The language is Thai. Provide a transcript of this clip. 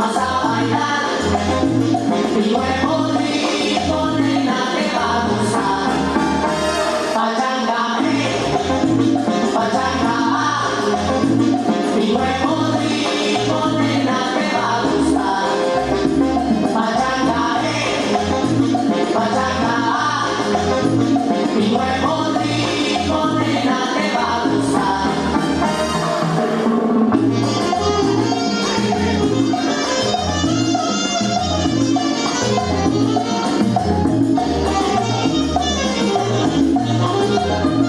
Vas a bailar mi Bye.